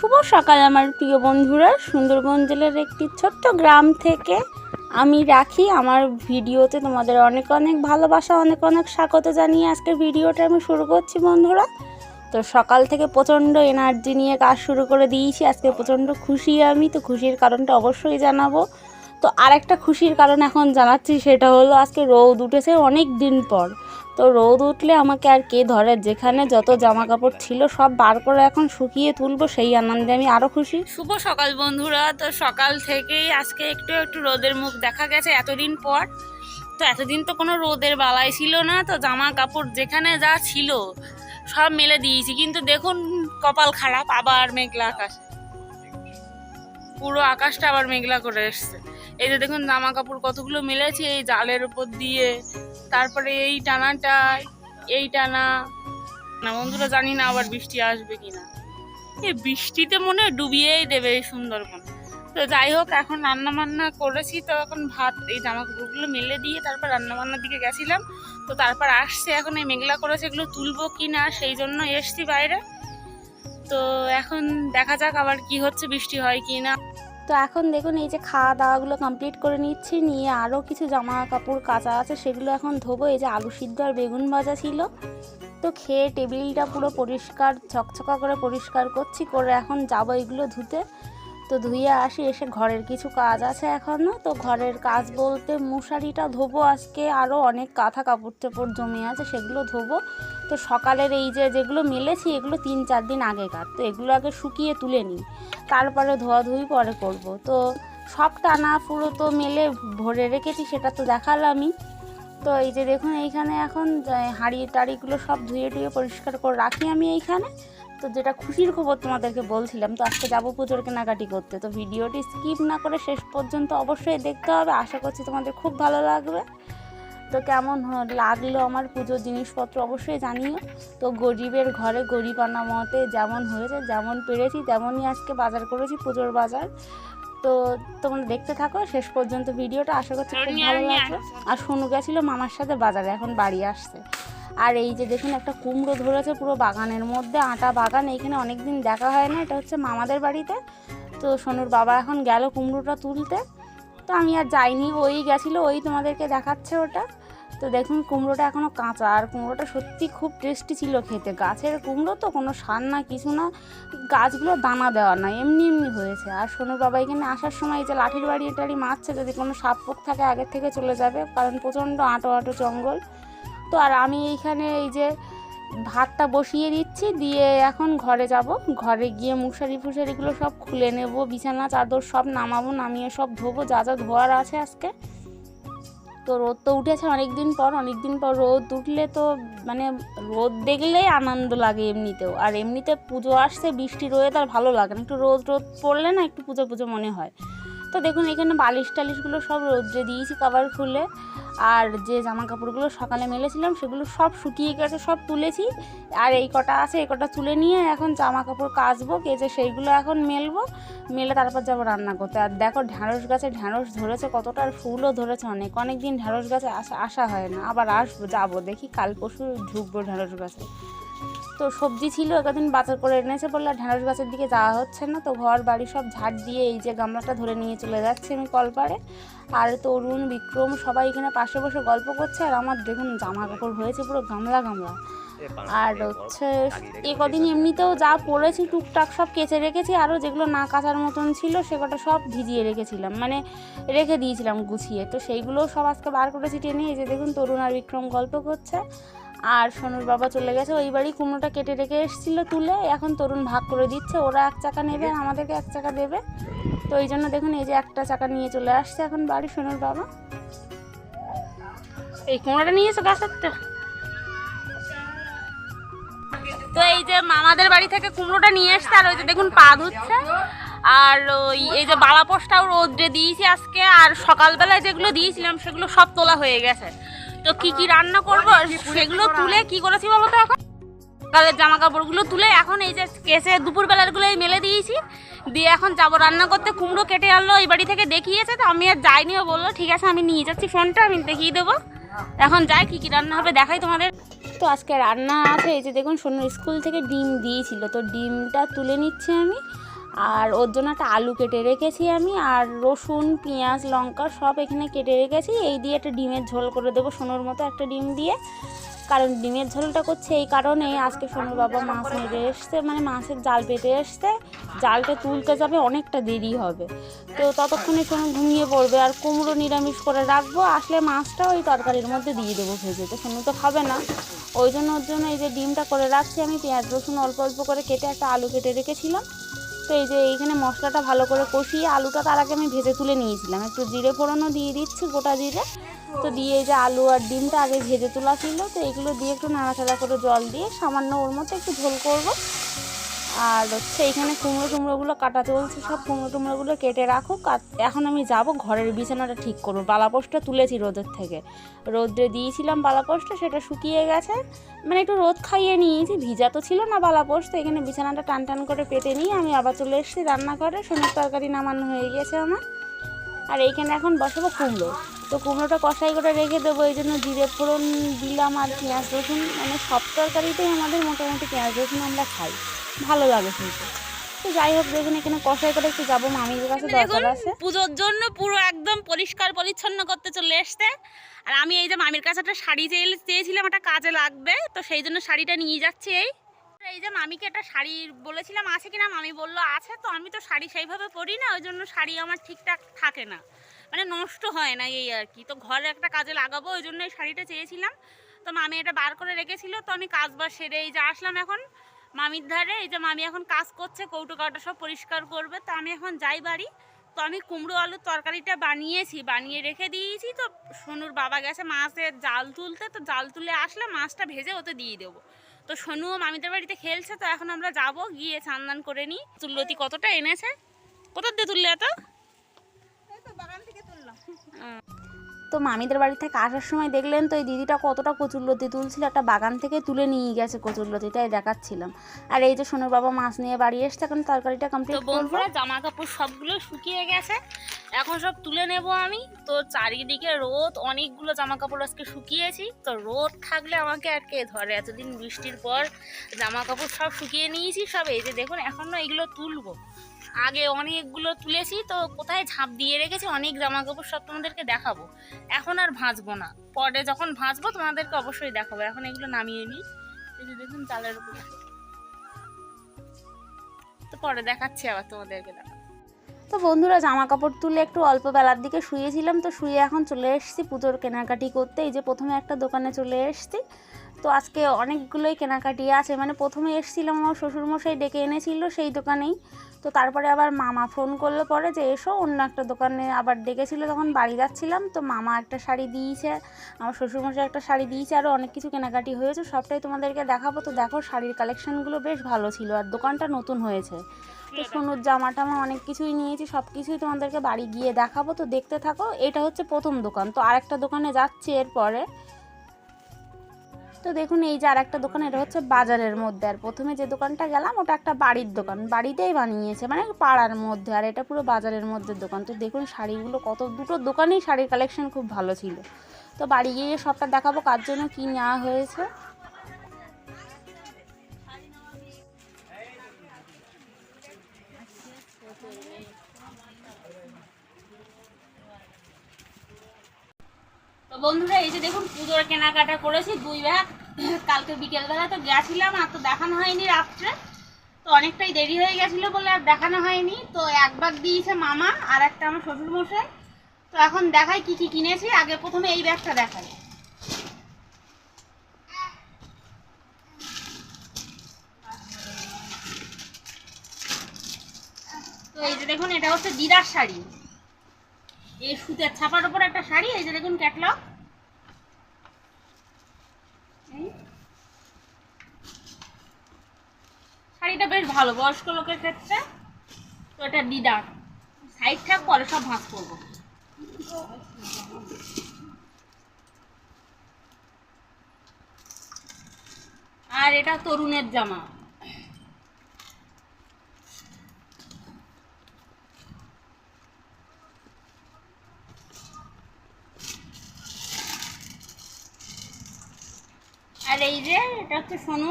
শুভ সকাল, আমার প্রিয় বন্ধুরা। সুন্দরবন জেলার একটি ছোট্ট গ্রাম থেকে আমি রাখি। আমার ভিডিওতে তোমাদের অনেক অনেক ভালোবাসা, অনেক অনেক স্বাগত জানিয়ে আজকের ভিডিওটা আমি শুরু করছি, বন্ধুরা। তো সকাল থেকে প্রচণ্ড এনার্জি নিয়ে কাজ শুরু করে দিয়েছি। আজকে প্রচণ্ড খুশি আমি, তো খুশির কারণটা অবশ্যই জানাব। তো আরেকটা খুশির কারণ এখন জানাচ্ছি, সেটা হলো আজকে রোদ উঠেছে অনেক দিন পর। তো রোদ উঠলে আমাকে আর কে ধরে? যেখানে যত জামা কাপড় ছিল সব বার করে এখন শুকিয়ে তুলবো, সেই আনন্দে আমি আরও খুশি। শুভ সকাল বন্ধুরা। তো সকাল থেকেই আজকে একটু একটু রোদের মুখ দেখা গেছে এতদিন পর। তো এতদিন তো কোনো রোদের বালাই ছিল না, তো জামা কাপড় যেখানে যা ছিল সব মেলে দিয়েছি। কিন্তু দেখুন, কপাল খারাপ, আবার মেঘলা আকাশ। পুরো আকাশটা আবার মেঘলা করে এসছে। এই যে দেখুন জামা কাপড় কতগুলো মেলেছি, এই জালের উপর দিয়ে। তারপরে এই টানাটা এই টানা। না, বন্ধুরা, জানি না আবার বৃষ্টি আসবে কিনা। এই বৃষ্টিতে মনে হয় ডুবিয়েই দেবে এই সুন্দরবন। তো যাই হোক, এখন রান্না বান্না করেছি, তো এখন ভাত, এই জামা কাপড়গুলো মেলে দিয়ে তারপর রান্না বান্নার দিকে গেছিলাম। তো তারপর আসছে এখন এই মেঘলা করেছে, এগুলো তুলবো কি না, সেই জন্য এসছি বাইরে। তো এখন দেখা যাক আবার কি হচ্ছে, বৃষ্টি হয় কি না। তো এখন দেখুন, এই যে খাওয়া দাওয়াগুলো কমপ্লিট করে নিচ্ছি, নিয়ে আরও কিছু জামা কাপড় কাঁচা আছে, সেগুলো এখন ধোবো। এই যে আলু সিদ্ধ আর বেগুন ভাজা ছিল। তো খেয়ে টেবিলটা পুরো পরিষ্কার ছকছকা করে পরিষ্কার করছি, করে এখন যাব এগুলো ধুতে। তো ধুয়ে আসি, এসে ঘরের কিছু কাজ আছে এখনও তো ঘরের কাজ বলতে মশারিটা ধোবো আজকে আরও অনেক কাঁথা কাপড় টাপড় জমে আছে, সেগুলো ধোবো। তো সকালের এই যে যেগুলো মেলেছি, এগুলো তিন চার দিন আগেকার। তো এগুলো আগে শুকিয়ে তুলে নিই, তারপরে ধোয়াধুয়ি পরে করব। তো সব টানা পুরো তো মেলে ভরে রেখেছি, সেটা তো দেখালামই। তো এই যে দেখুন, এইখানে এখন হাঁড়ি টাড়িগুলো সব ধুয়ে টুয়ে পরিষ্কার করে রাখি আমি এইখানে। তো যেটা খুশির খবর তোমাদেরকে বলছিলাম তো আজকে যাব পুজোর কেনাকাটি করতে। তো ভিডিওটি স্কিপ না করে শেষ পর্যন্ত অবশ্যই দেখতে হবে। আশা করছি তোমাদের খুব ভালো লাগবে। তো কেমন লাগল আমার পুজোর জিনিসপত্র অবশ্যই জানিও। তো গরিবের ঘরে গরিব আনা মতে যেমন হয়েছে যেমন পেরেছি তেমনই আজকে বাজার করেছি পুজোর বাজার। তো তোমরা দেখতে থাকো শেষ পর্যন্ত ভিডিওটা। আশা করছি খুব ভালো লাগবে আর সোনু গেছিল মামার সাথে বাজারে এখন বাড়ি আসছে। আর এই যে দেখুন একটা কুমড়ো ধরেছে পুরো বাগানের মধ্যে, আটা বাগান, এইখানে অনেক দিন দেখা হয় না, এটা হচ্ছে মামাদের বাড়িতে। তো সোনুর বাবা এখন গেল কুমড়োটা তুলতে। তো আমি আর যাইনি, ওই গেছিল, ওই তোমাদেরকে দেখাচ্ছে ওটা। তো দেখুন কুমড়োটা এখনও কাঁচা, আর কুমড়োটা সত্যি খুব টেস্টি ছিল খেতে। গাছের কুমড়ো তো কোনো সার না, কিছু না, গাছগুলো দানা দেওয়া না, এমনি এমনি হয়েছে। আর সোনুর বাবা এখানে আসার সময় যে লাঠির বাড়ি টাড়ি মারছে, যদি কোনো সাপ পোক থাকে, আগের থেকে চলে যাবে, কারণ প্রচণ্ড আঁটো আঁটো জঙ্গল। তো আর আমি এইখানে এই যে ভাতটা বসিয়ে দিচ্ছি, দিয়ে এখন ঘরে যাব। ঘরে গিয়ে মশারি ফুসারিগুলো সব খুলে নেব, বিছানা, চাদর সব নামাবো, নামিয়ে সব ধোবো, যা যা ধোয়ার আছে আজকে। তো রোদ তো উঠেছে অনেক দিন পর অনেক দিন পর রোদ উঠলে তো মানে রোদ দেখলেই আনন্দ লাগে এমনিতেও। আর এমনিতে পুজো আসছে, বৃষ্টি রোদে তার ভালো লাগে না। একটু রোদ রোদ পড়লে না একটু পুজো পুজো মনে হয়। তো দেখুন, এখানে বালিশ টালিশগুলো সব রোদ্রে দিয়েছি কভার খুলে। আর যে জামা কাপড়গুলো সকালে মেলেছিলাম, সেগুলো সব শুকিয়ে গেছে, সব তুলেছি। আর এই কটা আছে, এই কটা তুলে নিয়ে এখন জামা কাপড় কাচবো, কেচে সেইগুলো এখন মেলবো, মেলে তারপর যাব রান্না করতে। আর দেখো, ঢ্যাঁড়স গাছে ঢ্যাঁড়স ধরেছে, কতটা আর ফুলও ধরেছে অনেক। অনেক দিন ঢ্যাঁড়স গাছে আসা আসা হয় না, আবার আসব, যাব, দেখি কাল পরশু ঢুকবো ঢ্যাঁড়স গাছে। তো সবজি ছিল একদিন বাজার করে এনেছে বললে আর ঢ্যাঁড়স গাছের দিকে যাওয়া হচ্ছে না তো ঘর বাড়ি সব ঝাড় দিয়ে এই যে গামলাটা ধরে নিয়ে চলে যাচ্ছি আমি কলপাড়ে। আর তরুণ বিক্রম সবাই এখানে পাশে বসে গল্প করছে আর আমার দেখুন জামা কাপড় হয়েছে পুরো গামলা গামলা। আর হচ্ছে এ কদিন এমনিতেও যা পড়েছি টুকটাক সব কেচে রেখেছি আরও যেগুলো না কাচার মতন ছিল সে কটা সব ভিজিয়ে রেখেছিলাম মানে রেখে দিয়েছিলাম গুছিয়ে। তো সেইগুলোও সব আজকে বার করেছি টেনে এই যে দেখুন তরুণ আর বিক্রম গল্প করছে। আর সোনুর বাবা চলে গেছে, ওই বাড়ি কুমড়োটা কেটে রেখে এসেছিল তুলে, এখন তরুণ ভাগ করে দিচ্ছে, ওরা এক চাকা নেবে আমাদেরকে এক চাকা দেবে। তো এই জন্য দেখুন, এই যে একটা চাকা নিয়ে চলে আসছে এখন বাড়ি সোনুর বাবা। এই কুমড়োটা নিয়ে এসো গাছেরটা তো। এই যে মামাদের বাড়ি থেকে কুমড়োটা নিয়ে এসছে, আর ওই যে দেখুন পা ধুচ্ছে, আর ওই, এই যে বালাপোষটাও রোদ্রে দিয়েছি আজকে, আর সকালবেলায় যেগুলো দিয়েছিলাম, সেগুলো সব তোলা হয়ে গেছে। তো কি কি রান্না করব? সেগুলো তুলে কি করেছি বলো তো এখন? সকালের জামা কাপড়গুলো তুলে এখন এই যে কেসে দুপুরবেলারগুলোই মেলে দিয়েছি। দিয়ে এখন যাব রান্না করতে। কুমড়ো কেটে আনলো, এই বাড়ি থেকে দেখিয়েছে তো, আমি আর যাইনিও বলল, ঠিক আছে, আমি নিয়ে যাচ্ছি ফোনটা, আমি দেখিয়ে দেবো। এখন যাই, কি কি রান্না হবে দেখাই তোমাদের। তো আজকে রান্না আছে, এই যে দেখুন, সোনুর স্কুল থেকে ডিম দিয়েছিল, তো ডিমটা তুলে নিচ্ছি আমি। আর ওর জন্য একটা আলু কেটে রেখেছি আমি, আর রসুন, পেঁয়াজ, লঙ্কা সব এখানে কেটে রেখেছি। এই দিয়ে একটা ডিমের ঝোল করে দেবো সোনোর মতো একটা ডিম দিয়ে। কারণ ডিমের ঝোলটা করছে এই কারণে আজকে সোনুর বাবা মাছ মেরে এসছে মানে মাছের জাল পেতে এসছে। জালটা তুলতে যাবে, অনেকটা দেরি হবে। তো ততক্ষণে সোনু ঘুমিয়ে পড়বে, আর কুমড়ো নিরামিষ করে রাখব। আসলে মাছটা ওই তরকারির মধ্যে দিয়ে দেবো ভেজে, তো সোনু তো খাবে না। ওই জন্য ওর জন্য এই যে ডিমটা করে রাখছি আমি, পেঁয়াজ, রসুন অল্প অল্প করে কেটে একটা আলু কেটে রেখেছিলাম। তো এই যে এইখানে মশলাটা ভালো করে কষিয়ে আলুটা তার আগে আমি ভেজে তুলে নিয়েছিলাম। একটু জিরে ফোড়নও দিয়ে দিচ্ছি, গোটা জিরে। তো দিয়ে এই যে আলু আর ডিমটা আগে ভেজে তোলা ছিল। তো এগুলো দিয়ে একটু নাড়াচাড়া করে জল দিয়ে সামান্য ওর মতো একটু ঝোল করব। আর হচ্ছে এখানে কুমড়ো টুমড়োগুলো কাটা চলছে, সব কুমড়ো টুমড়োগুলো কেটে রাখুক। আর এখন আমি যাব ঘরের বিছানাটা ঠিক করব। বালাপোস্টটা তুলেছি রোদের থেকে। রোদ্রে দিয়েছিলাম বালাপোস্টটা, সেটা শুকিয়ে গেছে। মানে একটু রোদ খাইয়ে নিয়েছি, ভিজা তো ছিল না বালাপোস্ট এখানে বিছানাটা টান টান করে পেতে নিয়ে আমি আবার চলে এসেছি রান্নাঘরে। সোনার তরকারি নামানো হয়ে গেছে আমার। আর এইখানে এখন বসাবো কুমড়ো। তো কুমড়োটা কষাই করে রেখে দেবো এই জন্য জিরে ফোড়ন দিলাম আর পেঁয়াজ রসুন। মানে সব তরকারিতেই আমাদের মোটামুটি পেঁয়াজ রসুন আমরা খাই ভালো লাগে কিন্তু তো যাই হোক দেখুন এখানে কষাই করে একটু যাব মামির কাছে দরকার আছে। পুজোর জন্য পুরো একদম পরিষ্কার পরিচ্ছন্ন করতে চলে এসছে। আর আমি এই যে মামির কাছে একটা শাড়ি চেয়ে- চেয়েছিলাম একটা কাজে লাগবে তো সেই জন্য শাড়িটা নিয়ে যাচ্ছি এই। এই যে মামিকে একটা শাড়ি বলেছিলাম আছে কিনা? মামি বলল আছে তো আমি তো শাড়ি সেইভাবে পরি না ওই জন্য শাড়ি আমার ঠিকঠাক থাকে না। মানে নষ্ট হয় না এই আর কি। তো ঘরে একটা কাজে লাগাবো, ওই জন্য এই শাড়িটা চেয়েছিলাম। তো মামি এটা বার করে রেখেছিল, তো আমি কাজ বাজ সেরে এই যে আসলাম এখন মামির ধারে। এই যে মামি এখন কাজ করছে, কৌটো কাউটো সব পরিষ্কার করবে। তো আমি এখন যাই বাড়ি। তো আমি কুমড়ো আলুর তরকারিটা বানিয়েছি, বানিয়ে রেখে দিয়েছি। তো সোনুর বাবা গেছে মাছের জাল তুলতে, তো জাল তুলে আসলে মাছটা ভেজে ওতে দিয়ে দেবো। তো সোনুও মামিদের বাড়িতে খেলছে, তো এখন আমরা যাব, গিয়ে স্নান করে নিই। তুল্লতি কতটা এনেছে? কোথা দিয়ে তুললে এত? তো মামিদের বাড়ি থেকে আসার সময় দেখলেন তো এই দিদিটা কতটা কচুরলতি তুলছিল একটা বাগান থেকে তুলে নিয়ে গেছে কচুরলতি তাই দেখাচ্ছিলাম। আর এই যে সোনুর বাবা মাছ নিয়ে বাড়ি এসছে এখন তরকারিটা কমপ্লিট বন্ধুরা জামা কাপড় সবগুলো শুকিয়ে গেছে। এখন সব তুলে নেব আমি। তো চারিদিকে রোদ অনেকগুলো জামা কাপড় আজকে শুকিয়েছি। তো রোদ থাকলে আমাকে আর কে ধরে? এতদিন বৃষ্টির পর জামা কাপড় সব শুকিয়ে নিয়েছি সব এই যে দেখুন এখন না এগুলো তুলবো। আগে অনেকগুলো তুলেছি, তো কোথায় ঝাঁপ দিয়ে রেখেছি, অনেক জামা কাপড় সব তোমাদেরকে দেখাবো। এখন আর ভাঁজবো না। পরে যখন ভাঁজবো, তোমাদেরকে অবশ্যই দেখাবো। এখন এগুলো নামিয়ে নিই। দেখুন, চালের উপরে। তো পরে দেখাচ্ছি আবার তোমাদেরকে দেখাবো। তো বন্ধুরা জামা কাপড় তুলে একটু অল্প বেলার দিকে শুয়েছিলাম, তো শুয়ে এখন চলে এসেছি পুজোর কেনাকাটি করতে। এই যে প্রথমে একটা দোকানে চলে এসেছি। তো আজকে অনেকগুলোই কেনাকাটি আছে। মানে প্রথমে এসেছিলাম আমার শ্বশুরমশাই ডেকে এনেছিল সেই দোকানেই। তো তারপরে আবার মামা ফোন করল পরে যে, এসো, অন্য একটা দোকানে আবার ডেকেছিল তখন বাড়ি যাচ্ছিলাম, তো মামা একটা শাড়ি দিয়েছে, আমার শ্বশুরমশাই একটা শাড়ি দিয়েছে আরও অনেক কিছু কেনাকাটি হয়েছে, সবটাই তোমাদেরকে দেখাবো। তো দেখো, শাড়ির কালেকশানগুলো বেশ ভালো ছিল আর দোকানটা নতুন হয়েছে। তো সোনুর জামা টামা অনেক কিছুই নিয়েছি সব কিছুই তোমাদেরকে বাড়ি গিয়ে দেখাবো। তো দেখতে থাকো, এটা হচ্ছে প্রথম দোকান। তো আরেকটা দোকানে যাচ্ছি এরপরে। তো দেখুন, এই যে আর একটা দোকান, এটা হচ্ছে বাজারের মধ্যে। আর প্রথমে যে দোকানটা গেলাম, ওটা একটা বাড়ির দোকান। বাড়িতেই বানিয়েছে মানে পাড়ার মধ্যে। আর এটা পুরো বাজারের মধ্যে দোকান। তো দেখুন, শাড়িগুলো কত, দুটো দোকানেই শাড়ির কালেকশন খুব ভালো ছিল। তো বাড়ি গিয়ে সবটা দেখাবো, কার জন্য কী নেওয়া হয়েছে। বন্ধুরা, এই যে দেখুন, পুজোর কেনাকাটা করেছি দুই ব্যাগ কালকে বিকেলবেলা তো গেছিলাম, আর তো দেখানো হয়নি রাত্রে। তো অনেকটাই দেরি হয়ে গেছিল বলে আর দেখানো হয়নি। তো এক ব্যাগ দিয়েছে মামা, আর একটা আমার শ্বশুর মশাই তো এখন দেখাই কি কি কিনেছি। আগে প্রথমে এই ব্যাগটা দেখাই। তো এই যে দেখুন, এটা হচ্ছে দিদার শাড়ি। এই সুতের ছাপার উপর একটা শাড়ি, এই যে দেখুন ক্যাটলগ শাড়িটা বেশ ভালো, বয়স্ক লোকের ক্ষেত্রে তো এটা দিদার সাইড থাক, পরে সব ভাঁজ করব। আর এটা তরুণের জামা আর এই যে এটা হচ্ছে সোনু।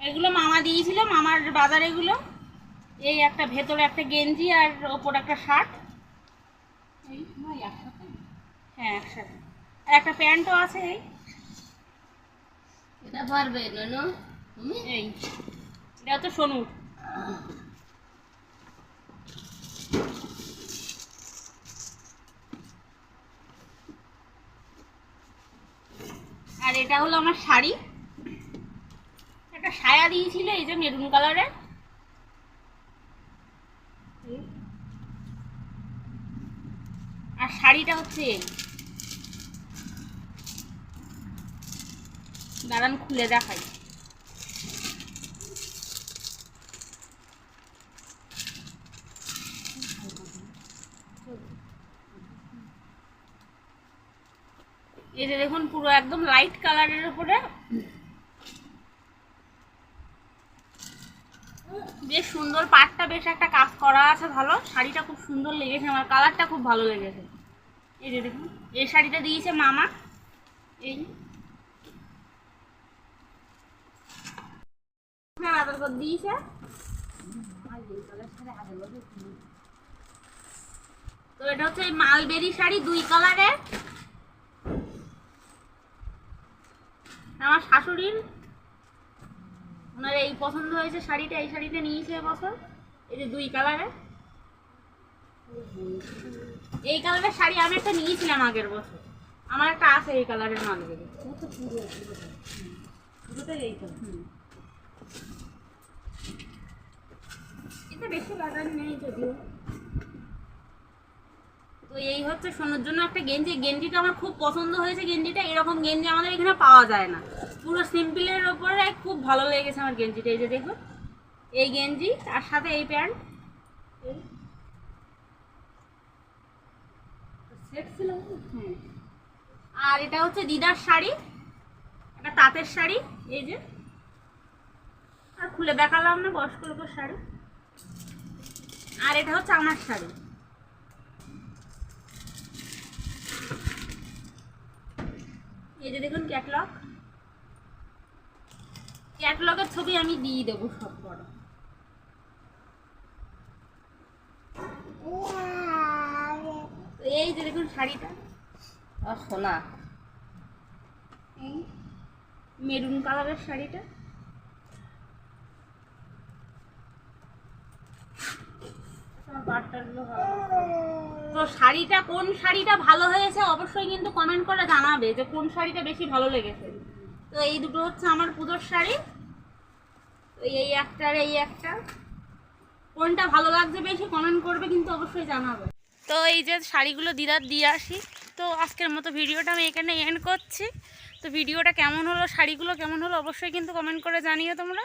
এগুলো মামা দিয়েছিল মামার বাজার এগুলো। এই একটা ভেতরে একটা গেঞ্জি আর ওপর একটা শার্ট। এই হ্যাঁ একসাথে। আর একটা প্যান্টও আছে এই। এটা পারবে এই। এটা হচ্ছে সোনুর। এটা হলো আমার শাড়ি। একটা সায়া দিয়েছিল, এই যে মেরুন কালারের। আর শাড়িটা হচ্ছে। দাঁড়ান, খুলে দেখাই। এই যে দেখুন, পুরো একদম লাইট কালারের উপরে। বেশ সুন্দর, পাটটা বেশ একটা কাজ করা আছে ভালো। শাড়িটা খুব সুন্দর লেগেছে, আমার কালারটা খুব ভালো লেগেছে। এই যে দেখুন, এই শাড়িটা দিয়েছে মামা। এই হ্যাঁ দিয়েছে। তো এটা হচ্ছে মালবেরি শাড়ি, দুই কালারের আমার শাশুড়ির? ওনার এই পছন্দ হয়েছে শাড়িটা, এই শাড়িটা নিয়েছে এবছর এই যে দুই কালারের। এই কালারের শাড়ি আমি একটা নিয়েছিলাম আগের বছর। আমার একটা আছে এই কালারের হুম। এটা বেশি লাগানো নেই যদিও। তো এই হচ্ছে সোনার জন্য একটা গেঞ্জি। গেঞ্জিটা আমার খুব পছন্দ হয়েছে। গেঞ্জিটা এরকম গেঞ্জি আমাদের এখানে পাওয়া যায় না। পুরো সিম্পলের ওপরে খুব ভালো লেগেছে আমার গেঞ্জিটা। এই যে দেখুন এই গেঞ্জি তার সাথে এই প্যান্ট। আর এটা হচ্ছে দিদার শাড়ি। একটা তাঁতের শাড়ি। এই যে। আর খুলে দেখালাম না বয়স্ক লোকের শাড়ি। আর এটা হচ্ছে আমার শাড়ি। এই যে দেখুন ক্যাটলগ ক্যাটলগের ছবি আমি দিয়ে দেবো সব বড়। এই যে দেখুন শাড়িটা। আর সোনা। মেরুন কালারের শাড়িটা। তো শাড়িটা কোন শাড়িটা ভালো হয়েছে অবশ্যই কিন্তু কমেন্ট করে জানাবে যে কোন শাড়িটা বেশি ভালো লেগেছে। তো এই দুটো হচ্ছে আমার পুজোর শাড়ি। এই একটা আর এই একটা। কোনটা ভালো লাগছে বেশি কমেন্ট করবে কিন্তু অবশ্যই জানাবে। তো এই যে শাড়িগুলো দিদার দিয়ে আসি। তো আজকের মতো ভিডিওটা আমি এখানে এন্ড করছি। তো ভিডিওটা কেমন হলো, শাড়িগুলো কেমন হলো অবশ্যই কিন্তু কমেন্ট করে জানিও তোমরা।